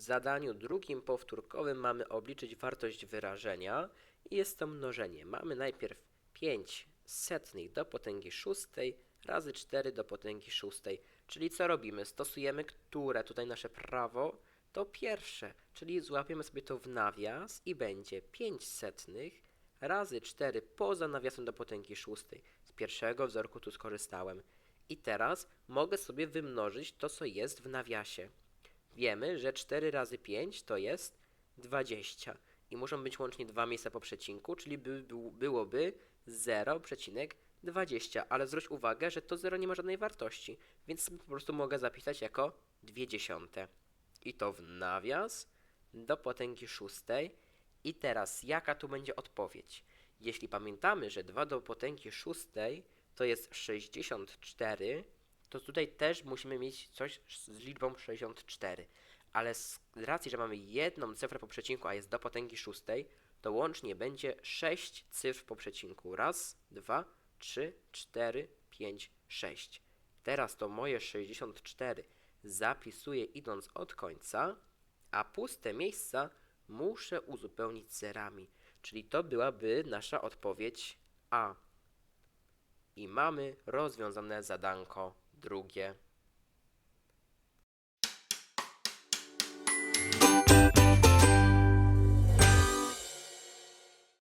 zadaniu drugim powtórkowym mamy obliczyć wartość wyrażenia i jest to mnożenie. Mamy najpierw 5 setnych do potęgi szóstej razy 4 do potęgi szóstej. Czyli co robimy? Stosujemy które? Tutaj nasze prawo to pierwsze, czyli złapiemy sobie to w nawias i będzie 5 setnych razy 4 poza nawiasem do potęgi szóstej. Z pierwszego wzorku tu skorzystałem. I teraz mogę sobie wymnożyć to, co jest w nawiasie. Wiemy, że 4 razy 5 to jest 20. I muszą być łącznie dwa miejsca po przecinku, czyli by, był- byłoby 0,20. Ale zwróć uwagę, że to 0 nie ma żadnej wartości, więc po prostu mogę zapisać jako 2 dziesiąte. I to w nawias do potęgi szóstej. I teraz jaka tu będzie odpowiedź? Jeśli pamiętamy, że 2 do potęgi szóstej to jest 64, to tutaj też musimy mieć coś z liczbą 64. Ale z racji, że mamy jedną cyfrę po przecinku, a jest do potęgi szóstej, to łącznie będzie 6 cyfr po przecinku. Raz, dwa, trzy, cztery, pięć, sześć. Teraz to moje 64 zapisuję idąc od końca, a puste miejsca muszę uzupełnić zerami. Czyli to byłaby nasza odpowiedź A. I mamy rozwiązane zadanko друге.